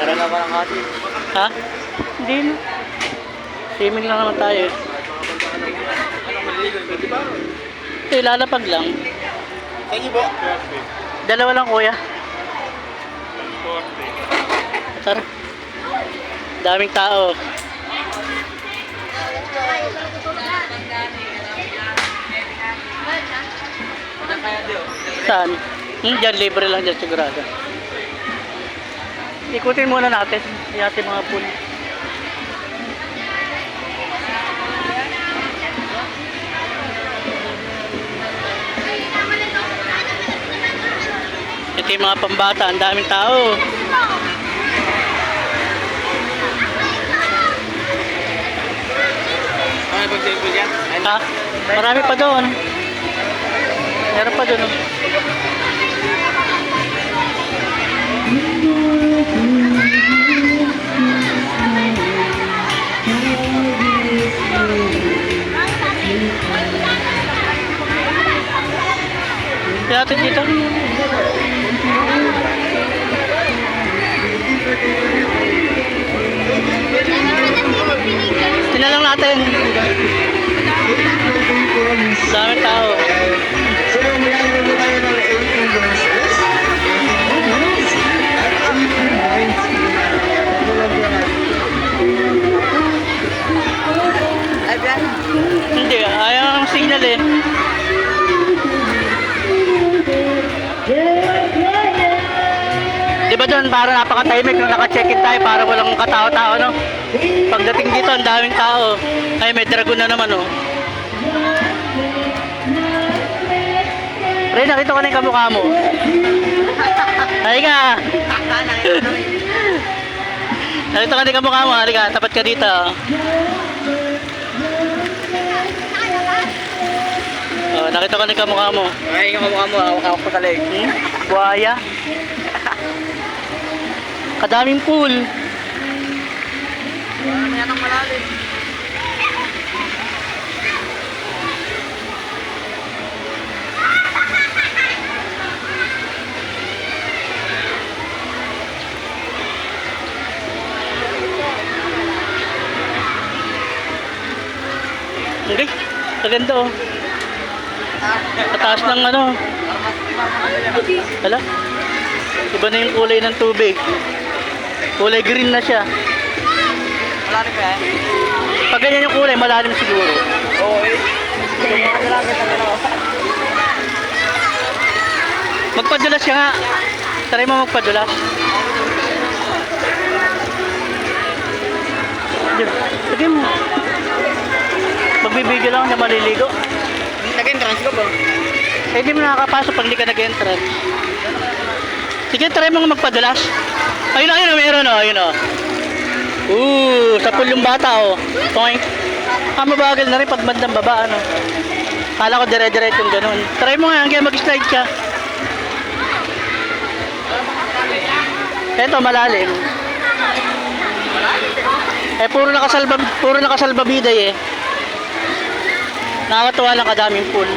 Tara. Wala pa ng cottage. Ha? Hindi na. Swimming lang naman tayo. ba? Eh, lalapag lang. Thank you po. Dalawa lang kuya. Tara. Daming tao. Saan? Hmm, dyan, libre lang dyan sigurado. Ikutin muna natin yung ating mga pool. Ito yung mga pambata, ang daming tao. Ano ba dyan? Ayun. Ha? Marami pa doon. Meron pa doon. Oh. Kaya natin dito. Di ba doon para napaka-timing nung naka-check-in tayo para walang katao-tao no? Pagdating dito ang daming tao. Ay may dragon na naman oh. Ray, nakita ko na yung kamukha mo. Ay ka! nakita ko na yung kamukha mo. Halika, tapat ka dito. Oh, nakita ko na yung kamukha mo. Ay, yung kamukha mo, hawak ako sa leg. Hmm? Buhaya. Kadaming pool. Ano yan ang malalim? Hindi. Maganda oh. Pataas ng ano. Hala. Iba na yung kulay ng tubig. Kulay green na siya. Malalim ba yan? Pag ganyan yung kulay, malalim siguro. Oo eh. Magpadulas ka nga. Try mo magpadulas. Sige mo. Magbibigyo lang na maliligo. Nag-entrance ka ba? Eh, hindi mo nakakapasok pag hindi ka nag-entrance. Sige, try mo nga magpadulas. Ayun, ayun, meron o, ayun o. Ooh, sa pool yung bata o. Toink. Ah, mabagal na rin pag bandang baba, ano. Kala ko dire-diret yung ganun. Try mo nga, hanggang mag-slide ka. Eto, malalim. Eh, puro nakasalba, puro nakasalbabiday eh. Nakakatuwa lang kadaming pool.